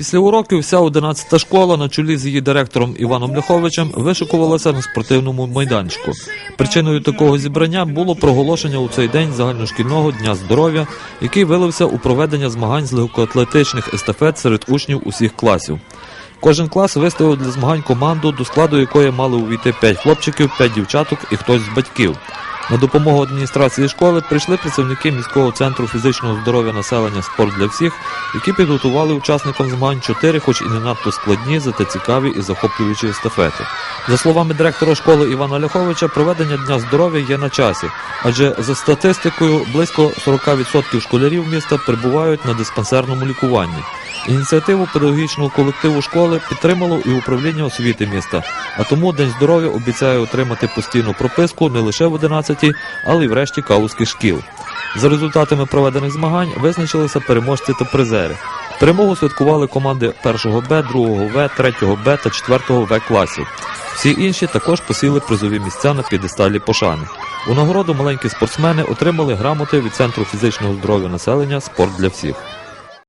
Після уроків вся 11-та школа на чолі з її директором Іваном Ляховичем вишикувалася на спортивному майданчику. Причиною такого зібрання було проголошення у цей день загальношкільного дня здоров'я, який вилився у проведення змагань з легкоатлетичних естафет серед учнів усіх класів. Кожен клас виставив для змагань команду, до складу якої мали увійти 5 хлопчиків, 5 дівчаток і хтось з батьків. На допомогу адміністрації школи прийшли працівники міського центру фізичного здоров'я населення Спорт для всіх, які підготували учасникам змагань чотири, хоч і не надто складні, зате цікаві і захоплюючі естафети. За словами директора школи Івана Ляховича, проведення дня здоров'я є на часі, адже за статистикою близько 40% школярів міста перебувають на диспансерному лікуванні. Ініціативу педагогічного колективу школи підтримало і управління освіти міста. А тому День здоров'я обіцяє отримати постійну прописку не лише в 11-й, але й в решті калузьких шкіл. За результатами проведених змагань визначилися переможці та призери. Перемогу святкували команди 1 Б, 2 В, 3-го Б та 4-го В класів. Всі інші також посіли призові місця на п'єдесталі пошани. У нагороду маленькі спортсмени отримали грамоти від Центру фізичного здоров'я населення Спорт для всіх.